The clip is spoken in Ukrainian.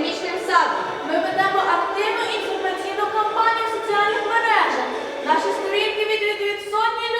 ботанічним садом. Ми ведемо активну інформаційну кампанію в соціальних мережах. Наші сторінки відвідують сотні людей.